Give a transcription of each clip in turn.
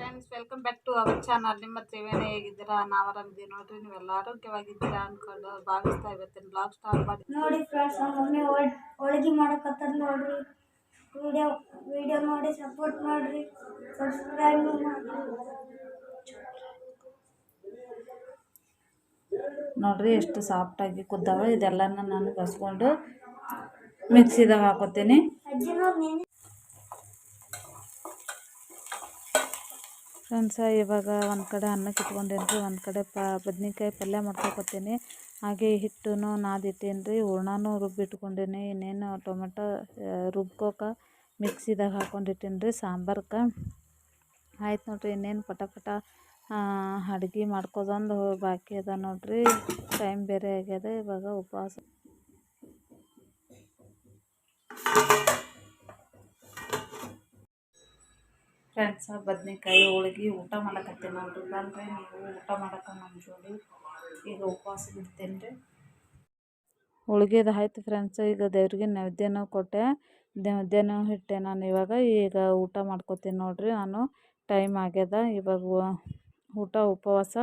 Friends welcome back to our channel ನಿಮ್ಮ ತ್ರಿವೇಣಿ ಹೇಗಿದ್ದೀರಾ? ನಾವು ಆರಾಮಿದ್ದೀವಿ ನೋಡ್ರಿ ನೀವೆಲ್ಲ ಆರೋಗ್ಯವಾಗಿದ್ದೀರಾ ಅನ್ಕೊಂಡು ಭಾವಿಸ್ತಾ ಇವತ್ತಿನ ಬ್ಲಾಗ್ ಸ್ಟಾರ್ಟ್ ಮಾಡಿ. ನೋಡಿ ಫ್ರೆಂಡ್ಸ್ ನಮ್ಮ ಮಮ್ಮಿ ಹೋಳ್ ಹೋಳಿಗೆ ಮಾಡಕತ್ತಾರ ನೋಡ್ರಿ. ವಿಡಿಯೋ ವಿಡಿಯೋ ನೋಡಿ ಸಪೋರ್ಟ್ ಮಾಡ್ರಿ. ಸಬ್ಸ್ಕ್ರೈಬ್ ಮಾಡ್ರಿ. ನೋಡ್ರಿ ಎಷ್ಟು ಸಾಫ್ಟಾಗಿ ಕುದ್ದಾವೆ. ಇದೆಲ್ಲ ನಾನು ಬಸ್ಕೊಂಡು ಮಿಕ್ಸಿದಾಗ ಹಾಕೋತೀನಿ ಅಜ್ಜಿ ನೋಡಿ ನೀನು ಫ್ರೆಂಡ್ಸ, ಇವಾಗ ಒಂದು ಕಡೆ ಅನ್ನಕ್ಕೆ ಇಟ್ಕೊಂಡೇನಿ ರೀ ಒಂದು ಕಡೆ ಪ, ಬದ್ನಿಕಾಯಿ ಪಲ್ಯ ಮಾಡ್ಕೊತೀನಿ ಹಾಗೆ ಹಿಟ್ಟನ್ನು ನಾದಿಟ್ಟೇನಿ ರೀ ಹೂರ್ಣನೂ ರುಬ್ಬಿಟ್ಕೊಂಡೇನಿ. ಇನ್ನೇನು ಟೊಮೆಟೊ ರುಬ್ಕೋಕ ಮಿಕ್ಸಿದಾಗ ಹಾಕ್ಕೊಂಡಿಟ್ಟೇನಿ ರೀ ಸಾಂಬಾರ್ಕ. ಆಯ್ತು ನೋಡಿರಿ, ಇನ್ನೇನು ಪಟ ಪಟ ಅಡ್ಗೆ ಮಾಡ್ಕೋದೊಂದು ಬಾಕಿ ಅದ ನೋಡಿರಿ. ಟೈಮ್ ಬೇರೆ ಆಗ್ಯದ, ಇವಾಗ ಉಪವಾಸ. ಫ್ರೆಂಡ್ಸ, ಬದನೇಕಾಯಿ, ಹೋಳ್ಗಿ ಊಟ ಮಾಡಕತ್ತೀನಿ ನೋಡ್ರಿ ಬಂದರೆ ನೀವು ಊಟ ಮಾಡಕ್ಕೆ ನಮ್ಮ ಜೋಡಿ ಈಗ ಉಪವಾಸ ಬಿಡ್ತೇನೆ ರೀ. ಹೋಳ್ಗೆದು ಆಯ್ತು ಫ್ರೆಂಡ್ಸ್, ಈಗ ದೇವ್ರಿಗೆ ನೈವೇದ್ಯನೂ ಕೊಟ್ಟೆ. ನೈವೇದ್ಯನೂ ಇಟ್ಟೆ ನಾನು ಇವಾಗ. ಈಗ ಊಟ ಮಾಡ್ಕೋತೀನಿ ನೋಡಿರಿ ನಾನು. ಟೈಮ್ ಆಗ್ಯದ. ಇವಾಗ ಊಟ, ಉಪವಾಸ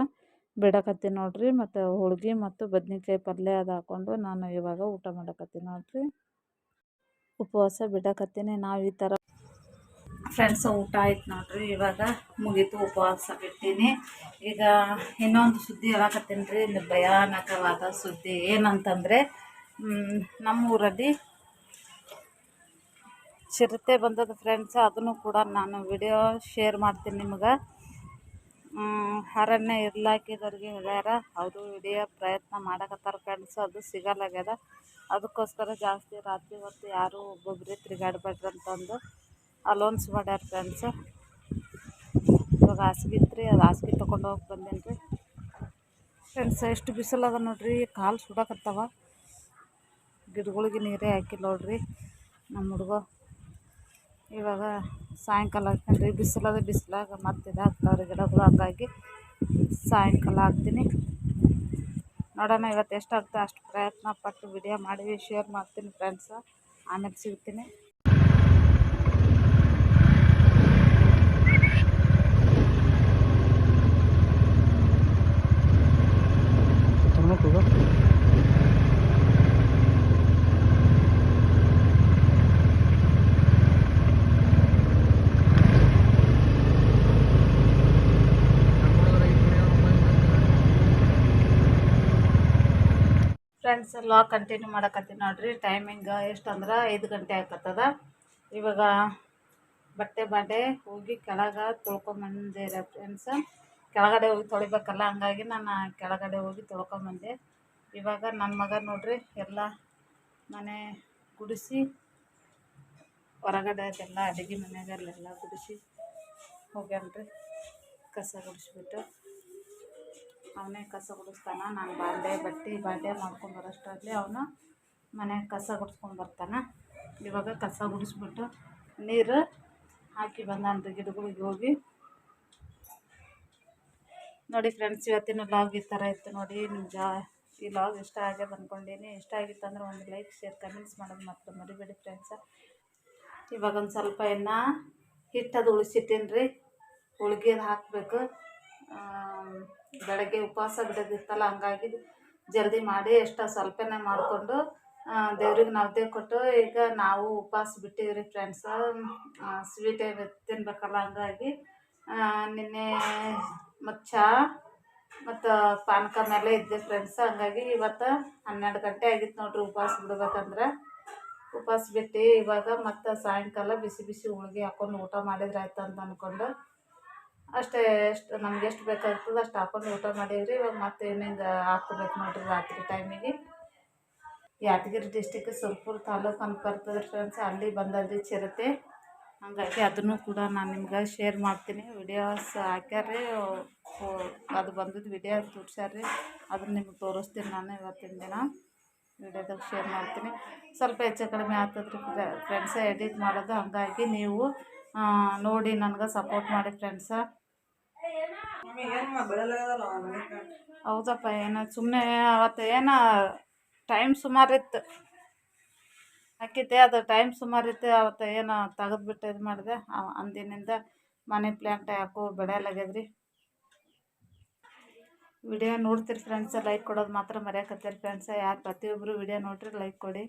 ಬಿಡಕತ್ತೀನಿ ನೋಡಿರಿ. ಮತ್ತು ಹೋಳ್ಗೆ ಮತ್ತು ಬದನೆಕಾಯಿ ಪಲ್ಯ ಅದು ಹಾಕ್ಕೊಂಡು ನಾನು ಇವಾಗ ಊಟ ಮಾಡಕತ್ತೀನಿ ನೋಡಿರಿ. ಉಪವಾಸ ಬಿಡಕತ್ತೀನಿ. ನಾವು ಈ ಥರ ಫ್ರೆಂಡ್ಸ್, ಊಟ ಆಯ್ತು ನೋಡ್ರಿ. ಇವಾಗ ಮುಗೀತು, ಉಪವಾಸ ಬಿಟ್ಟೀನಿ ಈಗ ಇನ್ನೊಂದು ಸುದ್ದಿ ಹೇಳಕತ್ತೀನಿ ರೀ. ಭಯಾನಕವಾದ ಸುದ್ದಿ. ಏನಂತಂದರೆ ನಮ್ಮ ಊರಲ್ಲಿ ಚಿರತೆ ಬಂದದ ಫ್ರೆಂಡ್ಸ್. ಅದನ್ನು ಕೂಡ ನಾನು ವಿಡಿಯೋ ಶೇರ್ ಮಾಡ್ತೀನಿ ನಿಮ್ಗೆ. ಅರಣ್ಯ ಇರ್ಲಾಕಿದವ್ರಿಗೆ ಹೇಳ್ಯಾರ. ಅವರು ಹಿಡಿಯೋ ಪ್ರಯತ್ನ ಮಾಡಕತ್ತಾರ ಫ್ರೆಂಡ್ಸ್. ಅದು ಸಿಗಲ್ಲಾಗ್ಯದ. ಅದಕ್ಕೋಸ್ಕರ ಜಾಸ್ತಿ ರಾತ್ರಿ ಹೊತ್ತು ಯಾರೂ ಒಬ್ಬೊಬ್ಬರೇ ತಿರುಗಾಡ್ಬೇಡ್ರಿ ಅಂತಂದು ಅಲೌನ್ಸ್ ಮಾಡ್ಯಾರ ಫ್ರೆಂಡ್ಸ್ ಇವಾಗ ಹಾಸಿಗೆ ಇತ್ತು ರೀ ಅದು ಹಾಸಿಗೆ ತೊಗೊಂಡು ಹೋಗಿ ಬಂದೇನಿ ರೀ ಫ್ರೆಂಡ್ಸ್, ಎಷ್ಟು ಬಿಸಿಲದ ನೋಡ್ರಿ, ಕಾಲು ಸುಡಕತ್ತವ. ಗಿಡಗಳಿಗೆ ನೀರೇ ಹಾಕಿಲ್ಲ ನೋಡ್ರಿ ನಮ್ಮ ಹುಡುಗ. ಇವಾಗ ಸಾಯಂಕಾಲ ಹಾಕ್ತೀನಿ ಬಿಸಿಲದ ಬಿಸಿಲಾಗ ಮತ್ತೆ ಇದಾಗ್ತಾವ್ರಿ ಗಿಡಗಳು. ಹಂಗಾಗಿ ಸಾಯಂಕಾಲ ಹಾಕ್ತೀನಿ ನೋಡೋಣ ಇವತ್ತು ಎಷ್ಟಾಗುತ್ತೆ ಅಷ್ಟು ಪ್ರಯತ್ನ ಪಟ್ಟು ವಿಡಿಯೋ ಮಾಡಿ ಶೇರ್ ಮಾಡ್ತೀನಿ ಫ್ರೆಂಡ್ಸ ಆಮೇಲೆ ಸಿಗ್ತೀನಿ. ಫ್ರೆಂಡ್ಸ್ ಎಲ್ಲ ಕಂಟಿನ್ಯೂ ಮಾಡಕತ್ತೀನಿ ನೋಡ್ರಿ. ಟೈಮಿಂಗ್ ಎಷ್ಟು ಅಂದ್ರೆ ಐದು ಗಂಟೆ ಆಗತ್ತದ ಇವಾಗ ಬಟ್ಟೆ ಬಾಂಡೆ ಹೋಗಿ ಕೆಳಗೆ ತೊಳ್ಕೊಂಬಂದೆ ಫ್ರೆಂಡ್ಸ್ ಕೆಳಗಡೆ ಹೋಗಿ ತೊಳಿಬೇಕಲ್ಲ, ಹಂಗಾಗಿ ನಾನು ಕೆಳಗಡೆ ಹೋಗಿ ತೊಳ್ಕೊಂಬಂದೆ. ಇವಾಗ ನನ್ನ ಮಗ ನೋಡ್ರಿ, ಎಲ್ಲ ಮನೆ ಗುಡಿಸಿ ಹೊರಗಡೆ ಅದೆಲ್ಲ ಅಡುಗೆ ಮನೆಗಲ್ಲೆಲ್ಲ ಗುಡಿಸಿ ಹೋಗ್ಯಾನ್ರಿ. ಕಸ ಗುಡಿಸ್ಬಿಟ್ಟು. ಅವನೇ ಕಸ ಗುಡಿಸ್ತಾನ, ನಾನು ಬಾಂಡೆ, ಬಟ್ಟೆ, ಬಾಂಡೆ ಮಾಡ್ಕೊಂಬರೋಷ್ಟರಲ್ಲಿ ಅವನು ಮನೆ ಕಸ ಗುಡಿಸ್ಕೊಂಡು ಬರ್ತಾನೆ. ಇವಾಗ ಕಸ ಗುಡಿಸ್ಬಿಟ್ಟು ನೀರು ಹಾಕಿ ಬಂದಂಥ ಗಿಡಗಳಿಗೆ ಹೋಗಿ. ನೋಡಿ ಫ್ರೆಂಡ್ಸ್ ಇವತ್ತಿನ ಲಾಗ್ ಈ ಥರ ಇತ್ತು ನೋಡಿ. ನಿಮ್ಮ ಜಾ, ಈ ಲಾಗ್ ಇಷ್ಟ ಆಗಿ ಅಂದ್ಕೊಂಡೀನಿ ಇಷ್ಟ ಆಗಿತ್ತು ಅಂದ್ರೆ ಒಂದು ಲೈಕ್ ಶೇರ್ ಕಮೆಂಟ್ಸ್ ಮಾಡೋದು ಮಾತ್ರ ಮರಿಬೇಡಿ ಫ್ರೆಂಡ್ಸ ಇವಾಗ ಒಂದು ಸ್ವಲ್ಪ ಇನ್ನು ಹಿಟ್ಟದು ಉಳಿಸಿಟ್ಟೇನಿ ರೀ ಹೋಳ್ಗೆದು ಹಾಕಬೇಕು. ಬೆಳಗ್ಗೆ ಉಪವಾಸ ಬಿಡೋದಿತ್ತಲ್ಲ, ಹಂಗಾಗಿ ಜಲ್ದಿ ಮಾಡಿ ಎಷ್ಟು ಸ್ವಲ್ಪನೇ ಮಾಡಿಕೊಂಡು ದೇವ್ರಿಗೆ ನೈವೇದ್ಯ ಕೊಟ್ಟು ಈಗ ನಾವು ಉಪವಾಸ ಬಿಟ್ಟಿವಿ ರೀ ಫ್ರೆಂಡ್ಸ ಸ್ವೀಟ್ ತಿನ್ಬೇಕಲ್ಲ, ಹಂಗಾಗಿ ನಿನ್ನೆ ಮತ್ತು ಚಹಾ ಮತ್ತು ಪಾನಕ ಮೇಲೆ ಇದ್ದೆ ಫ್ರೆಂಡ್ಸ್ ಹಂಗಾಗಿ ಇವತ್ತು ಹನ್ನೆರಡು ಗಂಟೆ ಆಗಿತ್ತು ನೋಡ್ರಿ ಉಪವಾಸ ಬಿಡ್ಬೇಕಂದ್ರೆ. ಉಪವಾಸ ಬಿಟ್ಟು ಇವಾಗ ಮತ್ತು ಸಾಯಂಕಾಲ ಬಿಸಿ ಬಿಸಿ ಹೋಳ್ಗೆ ಹಾಕ್ಕೊಂಡು ಊಟ ಮಾಡಿದ್ರೆ ಆಯ್ತು ಅಂತ ಅಂದ್ಕೊಂಡು ಅಷ್ಟೇ, ಎಷ್ಟು, ನಮ್ಗೆ ಎಷ್ಟು ಬೇಕಾಗ್ತದೆ ಅಷ್ಟು ಹಾಕೊಂಡು ಊಟ ಮಾಡೀವ್ರಿ ಇವಾಗ ಮತ್ತೆ ಇನ್ನೇನು ಹಾಕ್ಕೋಬೇಕು ನೋಡಿರಿ ರಾತ್ರಿ ಟೈಮಿಗೆ ಯಾದಗಿರಿ ಡಿಸ್ಟಿಕ್ ಸುರ್ಪುರ ತಾಲೂಕು ಅಂತ ಬರ್ತದೆ ಫ್ರೆಂಡ್ಸ್ ಅಲ್ಲಿ ಬಂದದ್ರಿ ಚಿರತೆ. ಹಾಗಾಗಿ ಅದನ್ನು ಕೂಡ ನಾನು ನಿಮ್ಗೆ ಶೇರ್ ಮಾಡ್ತೀನಿ. ವಿಡಿಯೋಸ್ ಹಾಕ್ಯಾರ್ರಿ. ಅದು ಬಂದಿದ್ದು ವಿಡಿಯೋ ತೋರ್ಸ್ಯಾರ್ರಿ. ಅದನ್ನ ನಿಮ್ಗೆ ತೋರಿಸ್ತೀನಿ ನಾನು ಇವತ್ತಿನ ದಿನ. ವಿಡಿಯೋದಾಗ ಶೇರ್ ಮಾಡ್ತೀನಿ. ಸ್ವಲ್ಪ ಹೆಚ್ಚು ಕಡಿಮೆ ಆಗ್ತದ್ರಿ ಫ್ರೆಂಡ್ಸ ಎಡಿಟ್ ಮಾಡೋದು. ಹಾಗಾಗಿ ನೀವು ನೋಡಿ ನನಗೆ ಸಪೋರ್ಟ್ ಮಾಡಿ ಫ್ರೆಂಡ್ಸ ಹೌದಪ್ಪ, ಏನೋ ಸುಮ್ಮನೆ ಅವತ್ತು ಏನೋ ಟೈಮ್ ಸುಮಾರಿತ್ತು ಹಾಕಿದ್ದೆ ಅದು ಟೈಮ್ ಸುಮಾರಿತ್ತು ಅವತ್ತು ಏನೋ ತೆಗೆದ್ಬಿಟ್ಟು ಇದು ಮಾಡಿದೆ. ಅಂದಿನಿಂದ ಮನಿ ಪ್ಲ್ಯಾಂಟ್ ಯಾಕೋ ಬೆಳೆಯಲಾಗ್ಯದ್ರಿ. ವಿಡಿಯೋ ನೋಡ್ತೀರಿ ಫ್ರೆಂಡ್ಸ್ ಲೈಕ್ ಕೊಡೋದು ಮಾತ್ರ ಮರೆಯಕತ್ತೀರಿ ಫ್ರೆಂಡ್ಸ್ ಯಾರು ಪ್ರತಿಯೊಬ್ಬರು ವಿಡಿಯೋ ನೋಡ್ರಿ ಲೈಕ್ ಕೊಡಿ.